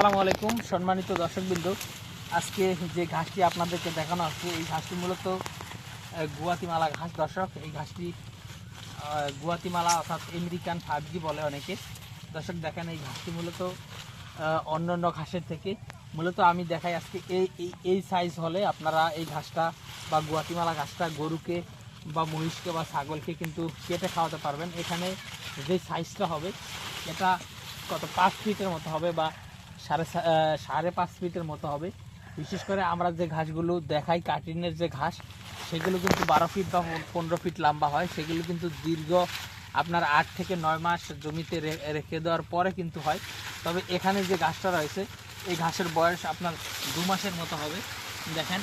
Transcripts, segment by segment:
আসসালামু আলাইকুম, সম্মানিত দর্শকবৃন্দ। আজকে যে ঘাসটি আপনাদেরকে দেখানো হচ্ছে, এই ঘাসটি মূলত গুয়াতিমালা ঘাস দর্শক। এই ঘাসটি গুয়াতিমালা অর্থাৎ আমেরিকান ফাইভ বলে অনেকে। দর্শক, দেখেন এই ঘাসটি মূলত অন্য অন্য ঘাসের থেকে। মূলত আমি দেখাই আজকে এই এই এই সাইজ হলে আপনারা এই ঘাসটা বা গুয়াতিমালা ঘাসটা গরুকে বা মহিষকে বা ছাগলকে কিন্তু কেটে খাওয়াতে পারবেন। এখানে যে সাইজটা হবে, এটা কত পাঁচ ফিটের মতো হবে বা সাড়ে সাড়ে পাঁচ ফিটের মতো হবে। বিশেষ করে আমরা যে ঘাসগুলো দেখাই, কাটিনের যে ঘাস, সেগুলো কিন্তু বারো ফিট বা পনেরো ফিট লম্বা হয়। সেগুলো কিন্তু দীর্ঘ আপনার আট থেকে নয় মাস জমিতে রেখে দেওয়ার পরে কিন্তু হয়। তবে এখানে যে ঘাসটা রয়েছে, এই ঘাসের বয়স আপনার দু মাসের মতো হবে। দেখেন,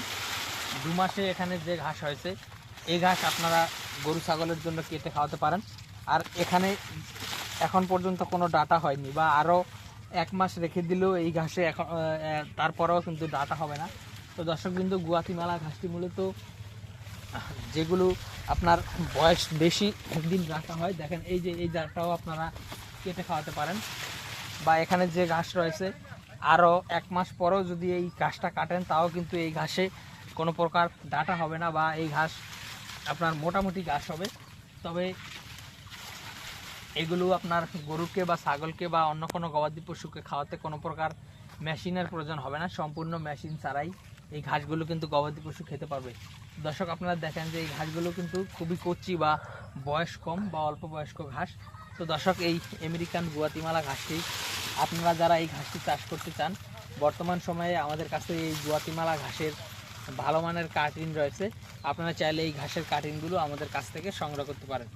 দু মাসে এখানে যে ঘাস হয়েছে, এই ঘাস আপনারা গরু, ছাগলের জন্য কেটে খাওয়াতে পারেন। আর এখানে এখন পর্যন্ত কোনো ডাটা হয়নি বা আরও এক মাস রেখে দিলেও এই ঘাসে এখন তারপরেও কিন্তু ডাটা হবে না। তো দর্শক বিন্দু গুয়াতিমালা ঘাসটি মূলত, যেগুলো আপনার বয়স বেশি একদিন রাখা হয়, দেখেন এই যে, এই ডাটাও আপনারা কেটে খাওয়াতে পারেন। বা এখানে যে ঘাস রয়েছে, আরও এক মাস পরেও যদি এই ঘাসটা কাটেন, তাও কিন্তু এই ঘাসে কোনো প্রকার ডাটা হবে না বা এই ঘাস আপনার মোটামুটি ঘাস হবে। তবে এগুলো আপনার গরুকে বা ছাগলকে বা অন্য কোনো গবাদি পশুকে খাওয়াতে কোনো প্রকার মেশিনের প্রয়োজন হবে না। সম্পূর্ণ মেশিন ছাড়াই এই ঘাসগুলো কিন্তু গবাদি পশু খেতে পারবে। দর্শক, আপনারা দেখেন যে এই ঘাসগুলো কিন্তু খুবই কচি বা বয়স কম বা অল্প বয়স্ক ঘাস। তো দর্শক, এই আমেরিকান গুয়াতিমালা ঘাসটি, আপনারা যারা এই ঘাসটি চাষ করতে চান, বর্তমান সময়ে আমাদের কাছে এই গুয়াতিমালা ঘাসের ভালো মানের কাটিন রয়েছে। আপনারা চাইলে এই ঘাসের কাটিনগুলো আমাদের কাছ থেকে সংগ্রহ করতে পারেন।